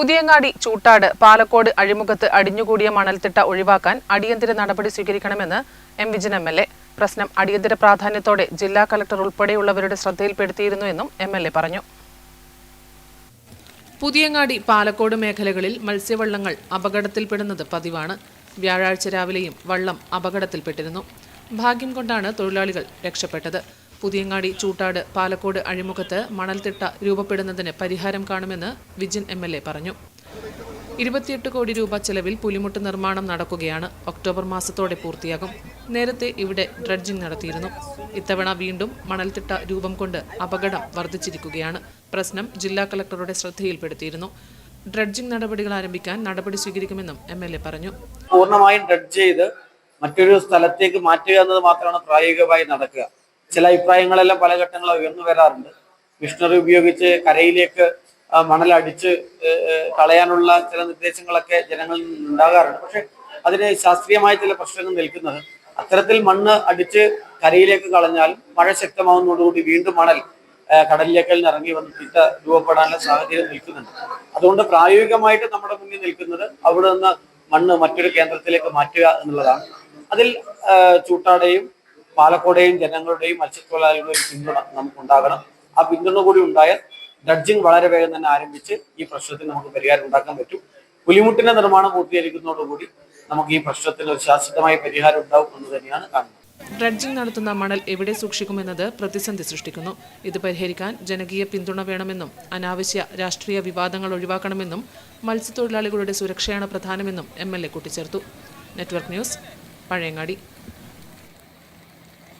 പുതിയങ്ങാടി ചൂട്ടാട് പാലക്കോട് അഴിമുഖത്ത് അടിഞ്ഞുകൂടിയ മണൽത്തിട്ട ഒഴിവാക്കാൻ അടിയന്തര നടപടി സ്വീകരിക്കണമെന്ന് M Vijin M L A. പ്രശ്നം അടിയന്തര പ്രാധാന്യത്തോടെ ജില്ലാ കലക്ടർ ഉൾപ്പെടെയുള്ളവരുടെ ശ്രദ്ധയിൽപ്പെടുത്തിയിരുന്നു എന്നും എം എൽ എ പറഞ്ഞു. പുതിയങ്ങാടി പാലക്കോട് മേഖലകളിൽ മത്സ്യവള്ളങ്ങൾ അപകടത്തിൽപ്പെടുന്നത് പതിവാണ്. വ്യാഴാഴ്ച രാവിലെയും വള്ളം അപകടത്തിൽപ്പെട്ടിരുന്നു. ഭാഗ്യം കൊണ്ടാണ് തൊഴിലാളികൾ രക്ഷപ്പെട്ടത്. പുതിയങ്ങാടി ചൂട്ടാട് പാലക്കോട് അഴിമുഖത്ത് മണൽത്തിട്ട രൂപപ്പെടുന്നതിന് പരിഹാരം കാണുമെന്ന് വിജിൻ എം പറഞ്ഞു. ഇരുപത്തിയെട്ട് കോടി രൂപ ചെലവിൽ പുലിമുട്ട് നിർമ്മാണം നടക്കുകയാണ്. ഒക്ടോബർ മാസത്തോടെ പൂർത്തിയാകും. നേരത്തെ ഇവിടെ ഡ്രഡ്ജിംഗ് നടത്തിയിരുന്നു. ഇത്തവണ വീണ്ടും മണൽത്തിട്ട രൂപം കൊണ്ട് അപകടം വർദ്ധിച്ചിരിക്കുകയാണ്. പ്രശ്നം ജില്ലാ കളക്ടറുടെ ശ്രദ്ധയിൽപ്പെടുത്തിയിരുന്നു. ഡ്രഡ്ജിംഗ് നടപടികൾ ആരംഭിക്കാൻ നടപടി സ്വീകരിക്കുമെന്നും എം എൽ എ പറഞ്ഞു. പൂർണമായും ഡ്രഡ്ജ് ചെയ്ത് മറ്റൊരു സ്ഥലത്തേക്ക് മാറ്റുക എന്നത് മാത്രമാണ് പ്രായോഗികമായി നടക്കുക. ചില അഭിപ്രായങ്ങളെല്ലാം പല ഘട്ടങ്ങളും ഉയർന്നു വരാറുണ്ട്. മിഷണറി ഉപയോഗിച്ച് കരയിലേക്ക് മണലടിച്ച് കളയാനുള്ള ചില നിർദ്ദേശങ്ങളൊക്കെ ജനങ്ങളിൽ നിന്ന് ഉണ്ടാകാറുണ്ട് പക്ഷെ അതിന് ശാസ്ത്രീയമായ ചില പ്രശ്നങ്ങൾ നിൽക്കുന്നത് അത്തരത്തിൽ മണ്ണ് അടിച്ച് കരയിലേക്ക് കളഞ്ഞാൽ മഴ ശക്തമാവുന്നതോടുകൂടി വീണ്ടും മണൽ കടലിലേക്ക് ഇറങ്ങി വന്ന് തിട്ട രൂപപ്പെടാനുള്ള സാഹചര്യം നിൽക്കുന്നുണ്ട്. അതുകൊണ്ട് പ്രായോഗികമായിട്ട് നമ്മുടെ മുന്നിൽ നിൽക്കുന്നത് അവിടെ നിന്ന് മണ്ണ് മറ്റൊരു കേന്ദ്രത്തിലേക്ക് മാറ്റുക എന്നുള്ളതാണ്. അതിൽ ചൂട്ടാടെയും പാലക്കോടെയും ജനങ്ങളുടെയും മത്സ്യത്തൊഴിലാളികളുടെയും പിന്തുണ നമുക്കുണ്ടാകണം. ആ പിന്തുണ കൂടി ഉണ്ടായാൽ ഡഡ്ജിങ് വളരെ വേഗം തന്നെ ആരംഭിച്ച് ഈ പ്രശ്നത്തിന് നമുക്ക് പരിഹാരം ഉണ്ടാക്കാൻ പറ്റും. പുലിമുട്ടിന്റെ നിർമ്മാണം പൂർത്തീകരിക്കുന്നതോടുകൂടി നമുക്ക് ഈ പ്രശ്നത്തിന് ഒരു ശാശ്വതമായ പരിഹാരം ഉണ്ടാവും എന്ന് തന്നെയാണ് കാണുന്നത്. ഡ്രഡ്ജിംഗ് നടത്തുന്ന മണൽ എവിടെ സൂക്ഷിക്കുമെന്നത് പ്രതിസന്ധി സൃഷ്ടിക്കുന്നു. ഇത് പരിഹരിക്കാൻ ജനകീയ പിന്തുണ വേണമെന്നും അനാവശ്യ രാഷ്ട്രീയ വിവാദങ്ങൾ ഒഴിവാക്കണമെന്നും മത്സ്യത്തൊഴിലാളികളുടെ സുരക്ഷയാണ് പ്രധാനമെന്നും എം എൽ എ കൂട്ടിച്ചേർത്തു. Network news Pazhayangadi.